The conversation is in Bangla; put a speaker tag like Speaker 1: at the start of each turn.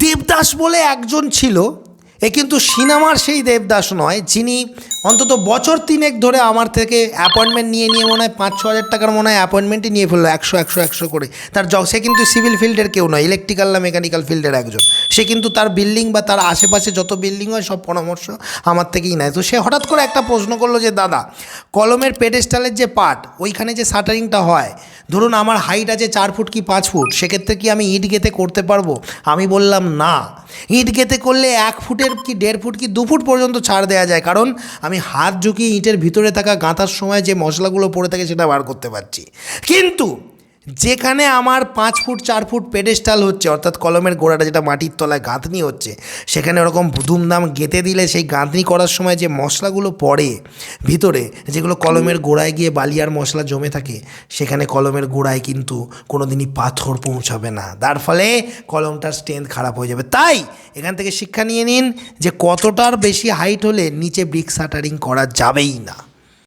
Speaker 1: দেবদাস বলে একজন ছিল এ কিন্তু সিনেমার সেই দেবদাস নয়, যিনি অন্তত বছর তিনেক ধরে আমার থেকে অ্যাপয়েন্টমেন্ট নিয়ে নিয়ে মনে হয় পাঁচ ছ হাজার টাকার মনে হয় অ্যাপয়েন্টমেন্টই নিয়ে ফেলল, একশো একশো একশো করে। তার জ সে কিন্তু সিভিল ফিল্ডের কেউ নয় ইলেকট্রিক্যাল না মেকানিক্যাল ফিল্ডের একজন। সে কিন্তু তার বিল্ডিং বা তার আশেপাশে যত বিল্ডিং হয়, সব পরামর্শ আমার থেকেই নেয়। তো সে হঠাৎ করে একটা প্রশ্ন করল যে, দাদা, কলমের পেডেস্টালের যে পার্ট ওইখানে যে শাটারিংটা হয়, ধরুন আমার হাইট আছে চার ফুট কি পাঁচ ফুট, সেক্ষেত্রে কি আমি ইট গেতে করতে পারব? আমি বললাম, না। ইট গেতে করলে এক ফুটের কি দেড় ফুট কি দু ফুট পর্যন্ত ছাড় দেওয়া যায়। কারণ আমি হাত ঝুঁকিয়ে ইঁটের ভিতরে থাকা গাঁথার সময় যে মশলাগুলো পড়ে থাকে সেটা বার করতে পারছি। কিন্তু যেখানে আমার পাঁচ ফুট, চার ফুট পেডেস্টাল হচ্ছে, অর্থাৎ কলমের গোড়াটা যেটা মাটির তলায় গাঁথনি হচ্ছে, সেখানে ওরকম ধুমধাম গেঁথে দিলে সেই গাঁথনি করার সময় যে মশলাগুলো পড়ে ভিতরে, যেগুলো কলমের গোড়ায় গিয়ে বালিয়ার মশলা জমে থাকে, সেখানে কলমের গোড়ায় কিন্তু কোনো দিনই পাথর পৌঁছাবে না। তার ফলে কলমটার স্ট্রেংথ খারাপ হয়ে যাবে। তাই এখান থেকে শিক্ষা নিয়ে নিন যে কতটার বেশি হাইট হলে নিচে ব্রিক শাটারিং করা যাবেই না।